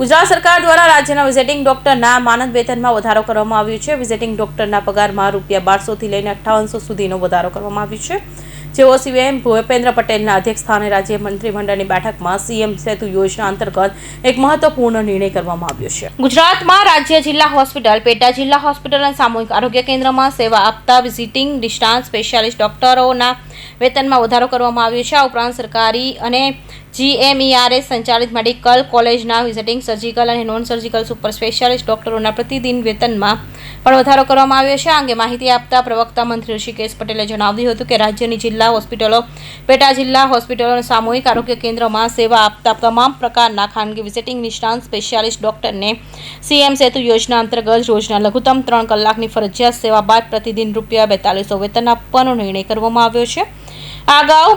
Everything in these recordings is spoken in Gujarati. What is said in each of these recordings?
ગુજરાત સરકાર દ્વારા રાજ્યના વિઝિટિંગ ડોક્ટરના માનદ વેતનમાં વધારો કરવામાં આવ્યો છે. વિઝિટિંગ ડોક્ટરના પગારમાં રૂપિયા બારસોથી લઈને અઠ્ઠાવનસો સુધીનો વધારો કરવામાં આવ્યો છે. જેઓ સીએમ ભૂપેન્દ્ર પટેલના અધ્યક્ષસ્થાને રાજ્ય મંત્રીમંડળની બેઠકમાં સીએમ સેતુ યોજના અંતર્ગત એક મહત્વપૂર્ણ નિર્ણય કરવામાં આવ્યો છે. ગુજરાતમાં રાજ્ય જિલ્લા હોસ્પિટલ, પેટા જિલ્લા હોસ્પિટલ અને સામૂહિક આરોગ્ય કેન્દ્રમાં સેવા આપતા વિઝિટિંગ ડિસ્ટાન્સ સ્પેશિયાલિસ્ટ ડોક્ટરોના વેતનમાં વધારો કરવામાં આવ્યો છે. આ ઉપરાંત સરકારી અને જીએમઈઆરએસ સંચાલિત મેડિકલ કોલેજના વિઝિટિંગ સર્જિકલ અને નોન સર્જિકલ સુપર સ્પેશિયાલિસ્ટ ડોક્ટરોના પ્રતિદિન વેતનમાં પણ વધારો કરવામાં આવ્યો છે. આ અંગે માહિતી આપતા પ્રવક્તા મંત્રી ઋષિકેશ પટેલે જણાવ્યું હતું કે રાજ્યની જિલ્લા હોસ્પિટલો, પેટા જિલ્લા હોસ્પિટલો અને સામૂહિક આરોગ્ય કેન્દ્રમાં સેવા આપતા તમામ પ્રકારના ખાનગી વિઝિટિંગ નિષ્ણાંત સ્પેશિયાલિસ્ટ ડોક્ટરને સીએમ સેતુ યોજના અંતર્ગત રોજના લઘુત્તમ ત્રણ કલાકની ફરજિયાત સેવા બાદ પ્રતિદિન રૂપિયા બેતાલીસો વેતન આપવાનો નિર્ણય કરવામાં આવ્યો છે. આ અગાઉ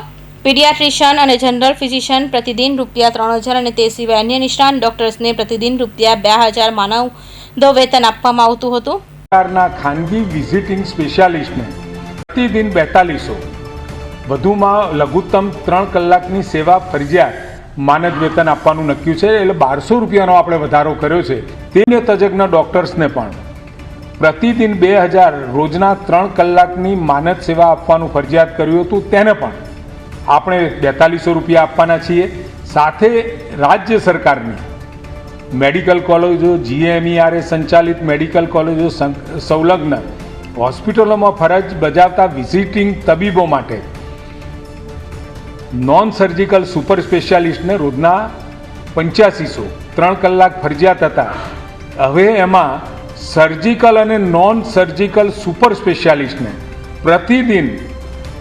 પીડિયાટ્રિશિયન અને જનરલ ફિઝિશિયન પ્રતિદિન રૂપિયા ત્રણ હજાર અને તે સિવાય અન્ય નિષ્ણાંત ડોક્ટર્સને પ્રતિદિન રૂપિયા બે હજાર માનવ વેતન આપવામાં આવતું હતું. સરકારના ખાનગી વિઝિટિંગ સ્પેશિયાલિસ્ટને પ્રતિદિન બેતાલીસો, વધુમાં લઘુત્તમ ત્રણ કલાકની સેવા ફરજિયાત માનદ વેતન આપવાનું નક્કી છે. એટલે બારસો રૂપિયાનો આપણે વધારો કર્યો છે. તેને તજજ્ઞ ડૉક્ટર્સને પણ પ્રતિદિન બે હજાર રોજના ત્રણ કલાકની માનદ સેવા આપવાનું ફરજિયાત કર્યું હતું. તેને પણ આપણે બેતાલીસો રૂપિયા આપવાના છીએ. સાથે રાજ્ય સરકારની મેડિકલ કોલેજો, જીએમઈઆરએ સંચાલિત મેડિકલ કોલેજો સંલગ્ન હોસ્પિટલોમાં ફરજ બજાવતા વિઝિટિંગ તબીબો માટે નોન સર્જિકલ સુપર સ્પેશિયાલિસ્ટને રોજના પંચ્યાસીસો, ત્રણ કલાક ફરજિયાત હતા. હવે એમાં સર્જિકલ અને નોન સર્જિકલ સુપર સ્પેશિયાલિસ્ટને પ્રતિદિન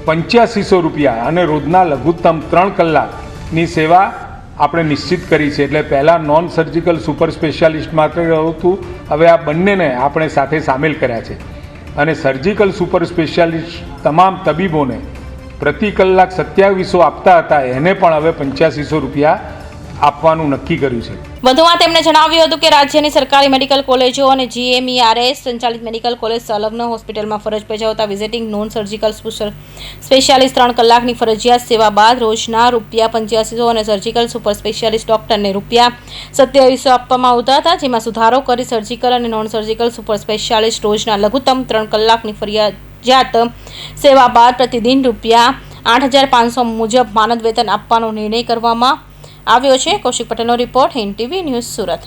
પંચ્યાસીસો રૂપિયા અને રોજના લઘુત્તમ ત્રણ કલાકની સેવા આપણે નિશ્ચિત કરી છે. એટલે પહેલાં નોન સર્જિકલ સુપર સ્પેશિયાલિસ્ટ માત્ર હતું. હવે આ બંનેને આપણે સાથે સામેલ કર્યા છે. અને સર્જિકલ સુપર સ્પેશિયાલિસ્ટ તમામ તબીબોને પ્રતિ કલાક સત્યાવીસો આપતા હતા. એને પણ હવે પંચ્યાસીસો રૂપિયા આપવાનું નક્કી કર્યું છે. વધુમાં તેમણે જણાવ્યું હતું કે રાજ્યની સરકારી મેડિકલ કોલેજો અને જીએમઈઆરએસ સંચાલિત મેડિકલ કોલેજ સંલગ્ન હોસ્પિટલમાં ફરજ બજાવતા વિઝિટિંગ નોન સર્જિકલ સ્પેશિયાલિસ્ટ ત્રણ કલાકની ફરજિયાત સેવા બાદ રોજના રૂપિયા પંચ્યાસીસો અને સર્જિકલ સુપર સ્પેશિયાલિસ્ટ ડોક્ટરને રૂપિયા સત્યાવીસો આપવામાં આવતા હતા, જેમાં સુધારો કરી સર્જિકલ અને નોન સર્જિકલ સુપર સ્પેશિયાલિસ્ટ રોજના લઘુત્તમ ત્રણ કલાકની ફરજિયાત સેવા બાદ પ્રતિદિન રૂપિયા આઠ હજાર પાંચસો મુજબ માનદ વેતન આપવાનો નિર્ણય કરવામાં આવ્યો છે કૌશિક પટેલનો report Hind TV news Surat.